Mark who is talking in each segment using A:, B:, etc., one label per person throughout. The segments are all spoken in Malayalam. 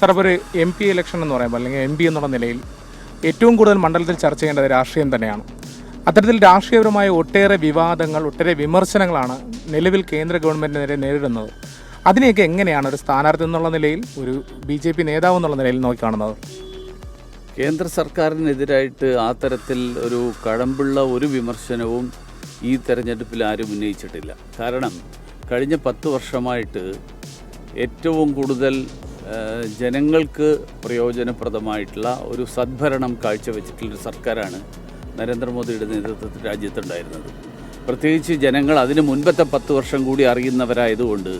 A: സാർ അപ്പോൾ ഒരു എം പി ഇലക്ഷൻ എന്ന് പറയുമ്പോൾ അല്ലെങ്കിൽ എം പി എന്നുള്ള നിലയിൽ ഏറ്റവും കൂടുതൽ മണ്ഡലത്തിൽ ചർച്ച ചെയ്യേണ്ടത് രാഷ്ട്രീയം തന്നെയാണ്. അത്തരത്തിൽ രാഷ്ട്രീയപരമായ ഒട്ടേറെ വിവാദങ്ങൾ ഒട്ടേറെ വിമർശനങ്ങളാണ് നിലവിൽ കേന്ദ്ര ഗവൺമെന്റിനെതിരെ നേരിടുന്നത്. അതിനെയൊക്കെ എങ്ങനെയാണ് ഒരു സ്ഥാനാർത്ഥി എന്നുള്ള നിലയിൽ ഒരു ബി ജെ പി നേതാവ് എന്നുള്ള നിലയിൽ നോക്കിക്കാണുന്നത്?
B: കേന്ദ്ര സർക്കാരിനെതിരായിട്ട് ആ തരത്തിൽ ഒരു കഴമ്പുള്ള ഒരു വിമർശനവും ഈ തെരഞ്ഞെടുപ്പിൽ ആരും ഉന്നയിച്ചിട്ടില്ല. കാരണം കഴിഞ്ഞ പത്ത് വർഷമായിട്ട് ഏറ്റവും കൂടുതൽ ജനങ്ങൾക്ക് പ്രയോജനപ്രദമായിട്ടുള്ള ഒരു സദ്ഭരണം കാഴ്ചവെച്ചിട്ടുള്ളൊരു സർക്കാരാണ് നരേന്ദ്രമോദിയുടെ നേതൃത്വത്തിൽ രാജ്യത്തുണ്ടായിരുന്നത്. പ്രത്യേകിച്ച് ജനങ്ങൾ അതിന് മുൻപത്തെ പത്ത് വർഷം കൂടി അറിയുന്നവരായതുകൊണ്ട്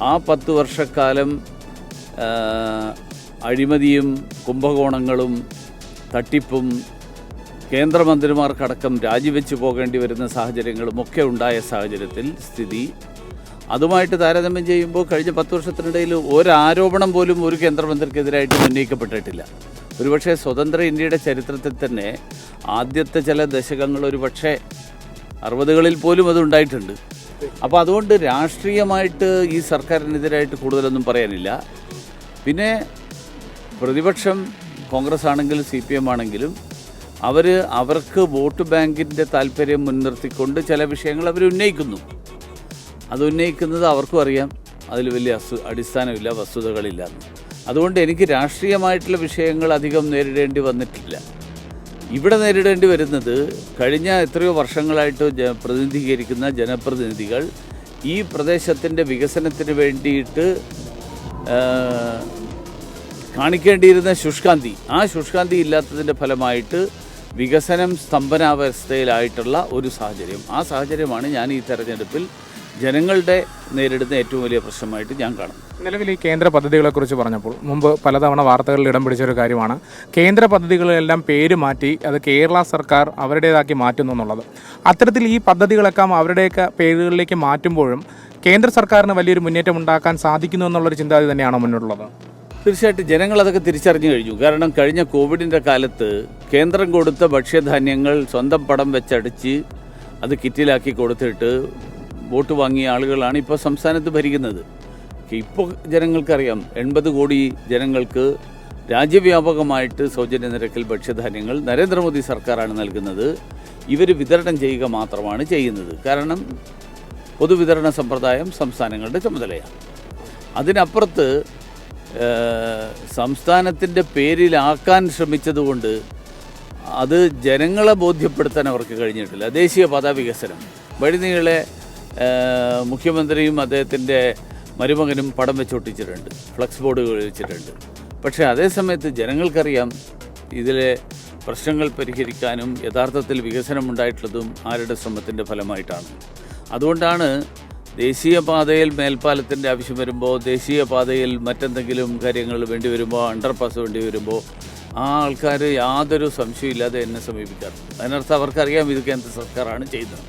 B: ആ പത്ത് വർഷക്കാലം അഴിമതിയും കുംഭകോണങ്ങളും തട്ടിപ്പും കേന്ദ്രമന്ത്രിമാർക്കടക്കം രാജിവെച്ച് പോകേണ്ടി വരുന്ന സാഹചര്യങ്ങളും ഒക്കെ ഉണ്ടായ സാഹചര്യത്തിൽ സ്ഥിതി അതുമായിട്ട് താരതമ്യം ചെയ്യുമ്പോൾ കഴിഞ്ഞ പത്ത് വർഷത്തിനിടയിൽ ഒരാരോപണം പോലും ഒരു കേന്ദ്രമന്ത്രിക്കെതിരായിട്ട് ഉന്നയിക്കപ്പെട്ടിട്ടില്ല. ഒരുപക്ഷെ സ്വതന്ത്ര ഇന്ത്യയുടെ ചരിത്രത്തിൽ തന്നെ ആദ്യത്തെ ചില ദശകങ്ങൾ ഒരുപക്ഷെ അറുപതുകളിൽ പോലും അത് ഉണ്ടായിട്ടുണ്ട്. അപ്പോൾ അതുകൊണ്ട് രാഷ്ട്രീയമായിട്ട് ഈ സർക്കാരിനെതിരായിട്ട് കൂടുതലൊന്നും പറയാനില്ല. പിന്നെ പ്രതിപക്ഷം കോൺഗ്രസ് ആണെങ്കിലും സി പി എം ആണെങ്കിലും അവർ അവർക്ക് വോട്ട് ബാങ്കിന്റെ താല്പര്യം മുൻനിർത്തിക്കൊണ്ട് ചില വിഷയങ്ങൾ അവർ ഉന്നയിക്കുന്നു. അത് ഉന്നയിക്കുന്നത് അവർക്കും അറിയാം. അതിൽ വലിയ അസു അടിസ്ഥാനമില്ല വസ്തുതകളില്ല. അതുകൊണ്ട് എനിക്ക് രാഷ്ട്രീയമായിട്ടുള്ള വിഷയങ്ങൾ അധികം നേരിടേണ്ടി വന്നിട്ടില്ല. ഇവിടെ നേരിടേണ്ടി വരുന്നത് കഴിഞ്ഞ എത്രയോ വർഷങ്ങളായിട്ട് ജ പ്രതിനിധീകരിക്കുന്ന ജനപ്രതിനിധികൾ ഈ പ്രദേശത്തിന്റെ വികസനത്തിന് വേണ്ടിയിട്ട് കാണിക്കേണ്ടിയിരുന്ന ശുഷ്കാന്തി. ആ ശുഷ്കാന്തി ഇല്ലാത്തതിന്റെ ഫലമായിട്ട് വികസനം സ്തംഭനാവസ്ഥയിലായിട്ടുള്ള ഒരു സാഹചര്യം. ആ സാഹചര്യമാണ് ഞാൻ ഈ തെരഞ്ഞെടുപ്പിൽ ജനങ്ങളുടെ നേരിടുന്ന ഏറ്റവും വലിയ പ്രശ്നമായിട്ട് ഞാൻ കാണുന്നു.
A: നിലവിൽ ഈ കേന്ദ്ര പദ്ധതികളെ കുറിച്ച് പറഞ്ഞപ്പോൾ മുമ്പ് പലതവണ വാർത്തകളിൽ ഇടം പിടിച്ച ഒരു കാര്യമാണ്. കേന്ദ്ര പദ്ധതികളെല്ലാം പേര് മാറ്റി അത് കേരള സർക്കാർ അവരുടേതാക്കി മാറ്റുന്നു എന്നുള്ളത്. അത്തരത്തിൽ ഈ പദ്ധതികളൊക്കെ അവരുടെയൊക്കെ പേരുകളിലേക്ക് മാറ്റുമ്പോഴും കേന്ദ്ര സർക്കാരിന് വലിയൊരു മുന്നേറ്റം ഉണ്ടാക്കാൻ സാധിക്കുന്നു എന്നുള്ളൊരു ചിന്താഗതി തന്നെയാണോ മുന്നോട്ടുള്ളത്
B: തീർച്ചയായിട്ടും ജനങ്ങൾ അതൊക്കെ തിരിച്ചറിഞ്ഞു കഴിഞ്ഞു. കാരണം കഴിഞ്ഞ കോവിഡിന്റെ കാലത്ത് കേന്ദ്രം കൊടുത്ത ഭക്ഷ്യധാന്യങ്ങൾ സ്വന്തം പടം വെച്ചടിച്ച് അത് കിറ്റിലാക്കി കൊടുത്തിട്ട് വോട്ട് വാങ്ങിയ ആളുകളാണ് ഇപ്പോൾ സംസ്ഥാനത്ത് ഭരിക്കുന്നത്. ഇപ്പോൾ ജനങ്ങൾക്കറിയാം എൺപത് കോടി ജനങ്ങൾക്ക് രാജ്യവ്യാപകമായിട്ട് സൗജന്യ നിരക്കിൽ ഭക്ഷ്യധാന്യങ്ങൾ നരേന്ദ്രമോദി സർക്കാരാണ് നൽകുന്നത്. ഇവർ വിതരണം ചെയ്യുക മാത്രമാണ് ചെയ്യുന്നത്. കാരണം പൊതുവിതരണ സമ്പ്രദായം സംസ്ഥാനങ്ങളുടെ ചുമതലയാണ്. അതിനപ്പുറത്ത് സംസ്ഥാനത്തിന്റെ പേരിലാക്കാൻ ശ്രമിച്ചതുകൊണ്ട് അത് ജനങ്ങളെ ബോധ്യപ്പെടുത്താൻ അവർക്ക് കഴിഞ്ഞിട്ടില്ല. ദേശീയപാത വികസനം. വഴിനീളെ മുഖ്യമന്ത്രിയും അദ്ദേഹത്തിന്റെ മരുമകനും പടം വെച്ചൊട്ടിച്ചിട്ടുണ്ട് ഫ്ലക്സ് ബോർഡുകൾ വെച്ചിട്ടുണ്ട്. പക്ഷേ അതേസമയത്ത് ജനങ്ങൾക്കറിയാം ഇതിലെ പ്രശ്നങ്ങൾ പരിഹരിക്കാനും യഥാർത്ഥത്തിൽ വികസനം ഉണ്ടായിട്ടുള്ളതും ആരുടെ ശ്രമത്തിന്റെ ഫലമായിട്ടാണ്. അതുകൊണ്ടാണ് ദേശീയപാതയിൽ മേൽപ്പാലത്തിന്റെ ആവശ്യം വരുമ്പോൾ ദേശീയപാതയിൽ മറ്റെന്തെങ്കിലും കാര്യങ്ങൾ വേണ്ടി വരുമ്പോൾ അണ്ടർപാസ് വേണ്ടി വരുമ്പോൾ ആ ആൾക്കാർ യാതൊരു സംശയമില്ലാതെ എന്നെ സമീപിക്കാറുണ്ട്. അതിനർത്ഥം അവർക്കറിയാം ഇത് കേന്ദ്ര സർക്കാരാണ് ചെയ്യുന്നത്.